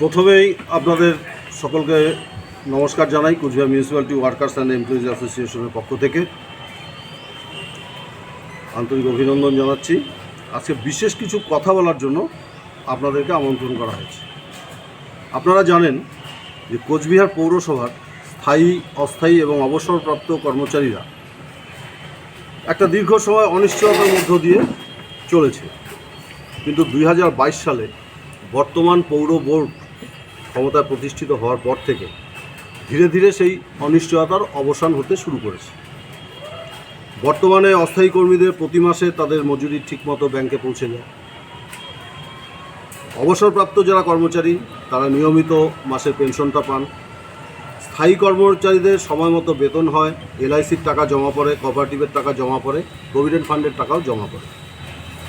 প্রথমেই আপনাদের সকলকে নমস্কার জানাই Cooch Behar municipality workers and employees অ্যাসোসিয়েশনের পক্ষ থেকে। আন্তরিক অভিনন্দন জানাচ্ছি। আজকে বিশেষ কিছু কথা বলার জন্য আপনাদেরকে আমন্ত্রণ করা হয়েছে। আপনারা জানেন যে কোচবিহার পৌরসভার স্থায়ী, অস্থায়ী এবং অবসরপ্রাপ্ত কর্মচারীরা একটা দীর্ঘ সময় অনিশ্চয়তার মধ্য দিয়ে চলেছে। কিন্তু দুই হাজার বাইশ সালে বর্তমান পৌর বোর্ড ক্ষমতায় প্রতিষ্ঠিত হওয়ার পর থেকে ধীরে ধীরে সেই অনিশ্চয়তার অবসান হতে শুরু করেছে। বর্তমানে অস্থায়ী কর্মীদের প্রতি মাসে তাদের মজুরি ঠিকমতো ব্যাংকে পৌঁছে যায়। অবসরপ্রাপ্ত যারা কর্মচারী, তারা নিয়মিত মাসের পেনশনটা পান। স্থায়ী কর্মচারীদের সময় মতো বেতন হয়, এলআইসির টাকা জমা পড়ে, কোঅপারেটিভের টাকা জমা পড়ে, প্রভিডেন্ট ফান্ডের টাকাও জমা পড়ে।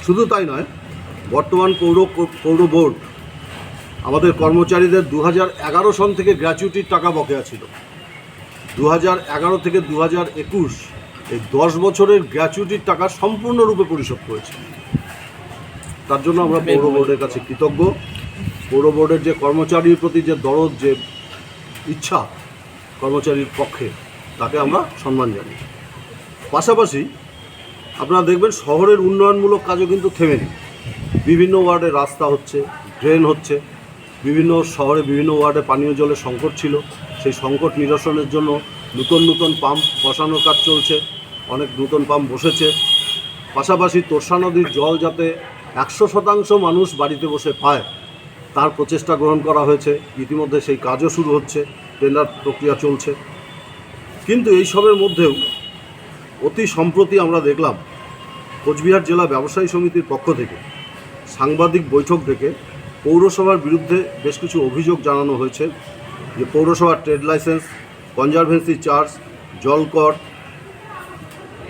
শুধু তাই নয়, বর্তমান পৌর পৌর বোর্ড আমাদের কর্মচারীদের দু এগারো সন থেকে গ্র্যাচুইটির টাকা বকেয়া ছিল। দু এগারো থেকে দু হাজার একুশ এই দশ বছরের গ্র্যাচুইটির টাকা সম্পূর্ণরূপে পরিশোধ করেছে। তার জন্য আমরা পৌর বোর্ডের কাছে কৃতজ্ঞ। পৌর বোর্ডের যে কর্মচারীর প্রতি যে দরদ যে ইচ্ছা কর্মচারীর পক্ষে তাকে আমরা সম্মান জানাই। পাশাপাশি আপনারা দেখবেন শহরের উন্নয়নমূলক কাজও কিন্তু থেমে নেই। বিভিন্ন ওয়ার্ডে রাস্তা হচ্ছে ড্রেন হচ্ছে। বিভিন্ন শহরে, বিভিন্ন ওয়ার্ডে পানীয় জলের সংকট ছিল। সেই সংকট নিরসনের জন্য নতুন নতুন পাম্প বসানোর কাজ চলছে। অনেক নতুন পাম্প বসেছে। পাশাপাশি তোর্ষা নদীর জল যাতে একশো শতাংশ মানুষ বাড়িতে বসে পায়, তার প্রচেষ্টা গ্রহণ করা হয়েছে। ইতিমধ্যে সেই কাজও শুরু হচ্ছে টেন্ডার প্রক্রিয়া চলছে। কিন্তু এই সবের মধ্যেও অতি সম্প্রতি আমরা দেখলাম, কোচবিহার জেলা ব্যবসায়ী সমিতির পক্ষ থেকে সাংবাদিক বৈঠক থেকে পৌরসভার বিরুদ্ধে বেশ কিছু অভিযোগ জানানো হয়েছে যে পৌরসভার ট্রেড লাইসেন্স, কনজারভেন্সি চার্জ জলকর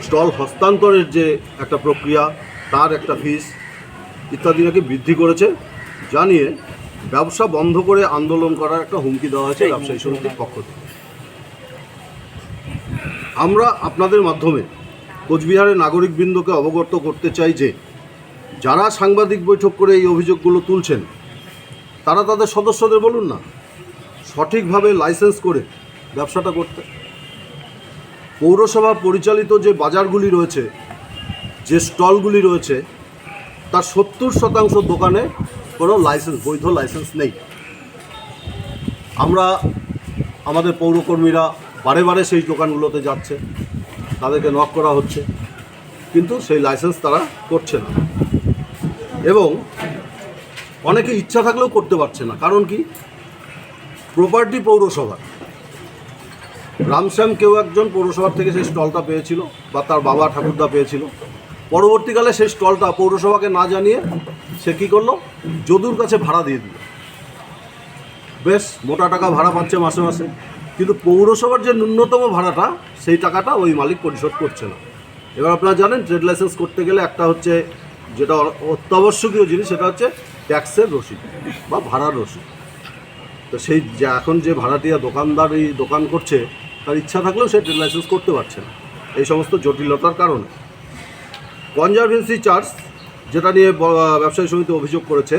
স্টল হস্তান্তরের যে একটা প্রক্রিয়া, তার একটা ফিস ইত্যাদি নাকি বৃদ্ধি করেছে, জানিয়ে ব্যবসা বন্ধ করে আন্দোলন করার একটা হুমকি দেওয়া হয়েছে ব্যবসায়ী সমিতির পক্ষ থেকে। আমরা আপনাদের মাধ্যমে কোচবিহারের নাগরিকবৃন্দকে অবগত করতে চাই যে, যারা সাংবাদিক বৈঠক করে এই অভিযোগগুলো তুলছেন তারা তাদের সদস্যদের বলুন না। সঠিকভাবে লাইসেন্স করে ব্যবসাটা করতে। পৌরসভা পরিচালিত যে বাজারগুলি রয়েছে, যে স্টলগুলি রয়েছে, তার সত্তর শতাংশ দোকানে কোনো লাইসেন্স বৈধ লাইসেন্স নেই। আমরা আমাদের পৌরকর্মীরা বারে বারে সেই দোকানগুলোতে যাচ্ছে, তাদেরকে নক করা হচ্ছে, কিন্তু সেই লাইসেন্স তারা করছে না। এবং অনেকে ইচ্ছা থাকলেও করতে পারছে না। কারণ কি? প্রপার্টি পৌরসভা। রামশ্যাম কেউ একজন পৌরসভার থেকে সেই স্টলটা পেয়েছিল বা তার বাবা ঠাকুরদা পেয়েছিল। পরবর্তীকালে সেই স্টলটা পৌরসভাকে না জানিয়ে সে কী করল? যদুর কাছে ভাড়া দিয়ে দিল। বেশ, মোটা টাকা ভাড়া পাচ্ছে মাসে মাসে। কিন্তু পৌরসভার যে ন্যূনতম ভাড়াটা, সেই টাকাটা ওই মালিক পরিশোধ করছে না। এবার আপনারা জানেন ট্রেড লাইসেন্স করতে গেলে একটা হচ্ছে যেটা অত্যাবশ্যকীয় জিনিস সেটা হচ্ছে ট্যাক্সের রসিদ বা ভাড়ার রসিদ। তো সেই যে এখন যে ভাড়াটিয়া দোকানদার এই দোকান করছে, তার ইচ্ছা থাকলেও সে ট্রেড লাইসেন্স করতে পারছে না। এই সমস্ত জটিলতার কারণে। কনজারভেন্সি চার্জ যেটা নিয়ে ব্যবসায়ী সমিতি অভিযোগ করেছে,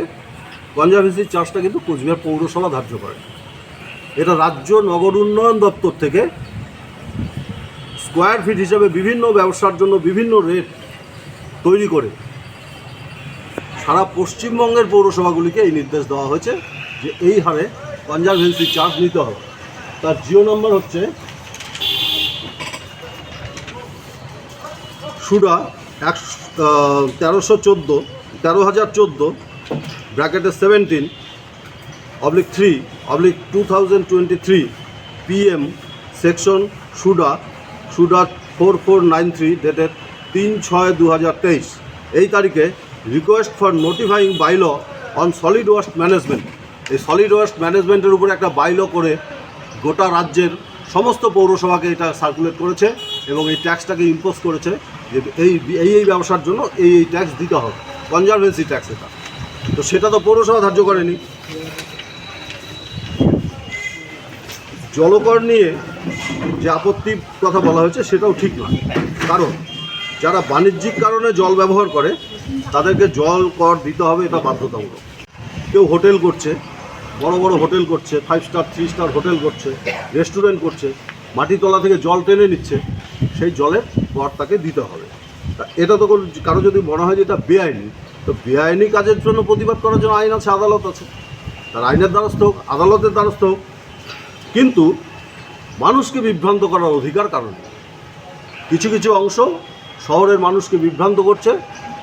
কনজারভেন্সি চার্জটা কিন্তু কোচবিহার পৌরসভা ধার্য করে। এটা রাজ্য নগর উন্নয়ন দপ্তর থেকে স্কোয়ার ফিট হিসাবে বিভিন্ন ব্যবসার জন্য বিভিন্ন রেট তৈরি করে সারা পশ্চিমবঙ্গের পৌরসভাগুলিকে এই নির্দেশ দেওয়া হয়েছে যে এই হারে কনজারভেন্সি চার্জ নিতে হবে। তার জিও নম্বর হচ্ছে সুডা এক তেরোশো চোদ্দ, তেরো হাজার চোদ্দ, ব্র্যাকেটে seventeen, oblique three, oblique two thousand twenty three, PM, section soda soda four four nine three, dated তিন ছয় দু হাজার তেইশ। এই তারিখে request for notifying bylaw on solid waste management এই সলিড ওয়েস্ট ম্যানেজমেন্টের উপরে একটা বাইল করে গোটা রাজ্যের সমস্ত পৌরসভাকে এটা সার্কুলেট করেছে এবং এই ট্যাক্সটাকে ইম্পোজ করেছে যে এই এই এই ব্যবসার জন্য এই এই ট্যাক্স দিতে হবে। কনজারভেন্সি ট্যাক্স এটা। তো সেটা তো পৌরসভা ধার্য করেনি। জলকর নিয়ে যে আপত্তির কথা বলা হয়েছে সেটাও ঠিক নয়। কারণ যারা বাণিজ্যিক কারণে জল ব্যবহার করে তাদেরকে জল, কর দিতে হবে, এটা বাধ্যতামূলক। কেউ হোটেল করছে, বড় বড় হোটেল করছে five star three star hotel করছে রেস্টুরেন্ট করছে, মাটিতলা থেকে জল টেনে নিচ্ছে, সেই জলের কর তাকে দিতে হবে। এটা তো কারও যদি মনে হয় যে এটা বেআইনি, তো বেআইনি কাজের জন্য প্রতিবাদ করার জন্য আইন আছে, আদালত আছে। তার আইনের দ্বারস্থ হোক, আদালতের দ্বারস্থ হোক। কিন্তু মানুষকে বিভ্রান্ত করার অধিকার কারণে কিছু কিছু অংশ শহরের মানুষকে বিভ্রান্ত করছে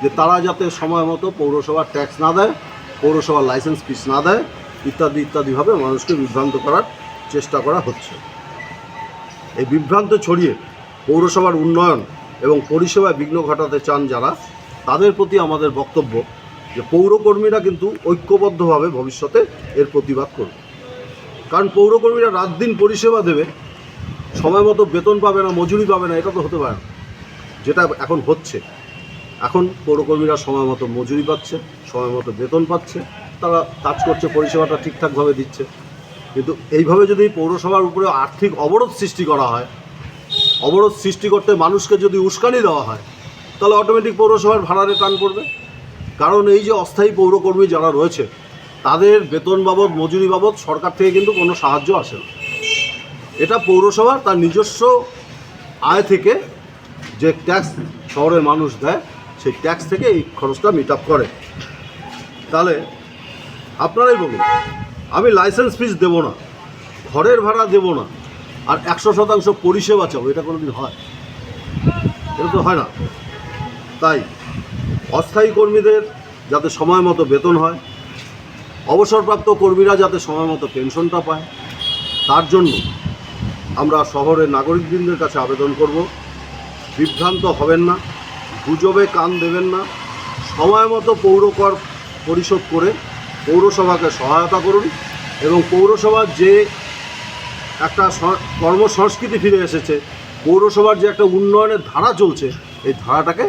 যে তারা যাতে সময় মতো পৌরসভার ট্যাক্স না দেয়, পৌরসভার লাইসেন্স ফিস না দেয়, ইত্যাদি, ইত্যাদিভাবে মানুষকে বিভ্রান্ত করার চেষ্টা করা হচ্ছে। এই বিভ্রান্ত ছড়িয়ে পৌরসভার উন্নয়ন এবং পরিষেবায় বিঘ্ন ঘটাতে চান যারা, তাদের প্রতি আমাদের বক্তব্য যে পৌরকর্মীরা কিন্তু ঐক্যবদ্ধভাবে ভবিষ্যতে এর প্রতিবাদ করবে। কারণ পৌরকর্মীরা রাত দিন পরিষেবা দেবে, সময় মতো বেতন পাবে না, মজুরি পাবে না, এটা তো হতে পারে না। যেটা এখন হচ্ছে। এখন পৌরকর্মীরা সময় মতো মজুরি পাচ্ছে, সময় মতো বেতন পাচ্ছে, তারা কাজ করছে, পরিষেবাটা ঠিকঠাকভাবে দিচ্ছে। কিন্তু এইভাবে যদি পৌরসভার উপরে আর্থিক অবরোধ সৃষ্টি করা হয়, অবরোধ সৃষ্টি করতে মানুষকে যদি উস্কানি দেওয়া হয়, তাহলে অটোমেটিক পৌরসভার ভাড়ারে টান পড়বে। কারণ এই যে অস্থায়ী পৌরকর্মী যারা রয়েছে, তাদের বেতন বাবদ, মজুরি বাবদ সরকার থেকে কিন্তু কোনো সাহায্য আসে না। এটা পৌরসভার তার নিজস্ব আয় থেকে যে ট্যাক্স শহরের মানুষ দেয় সেই ট্যাক্স থেকে এই খরচটা মিট আপ করে। তাহলে আপনারাই বলুন, আমি লাইসেন্স ফিস দেবো না, ঘরের ভাড়া দেবো না, আর একশো শতাংশ পরিষেবা চাবো, এটা কোনো দিন হয়? এটা তো হয় না। তাই অস্থায়ী কর্মীদের যাতে সময় মতো বেতন হয়, অবসরপ্রাপ্ত কর্মীরা যাতে সময় মতো পেনশনটা পায়, তার জন্য আমরা শহরের নাগরিকবৃন্দের কাছে আবেদন করব। বিভ্রান্ত হবেন না। গুজবে কান দেবেন না। সময় মতো পৌরকর পরিশোধ করে পৌরসভাকে সহায়তা করুন এবং পৌরসভার যে একটা কর্মসংস্কৃতি ফিরে এসেছে, পৌরসভার যে একটা উন্নয়নের ধারা চলছে, এই ধারাটাকে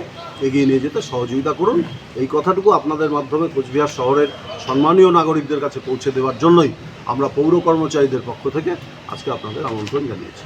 এগিয়ে নিয়ে যেতে সহযোগিতা করুন। এই কথাটুকু আপনাদের মাধ্যমে কোচবিহার শহরের সম্মানীয় নাগরিকদের কাছে পৌঁছে দেওয়ার জন্যই আমরা পৌর কর্মচারীদের পক্ষ থেকে আজকে আপনাদের আমন্ত্রণ জানিয়েছি।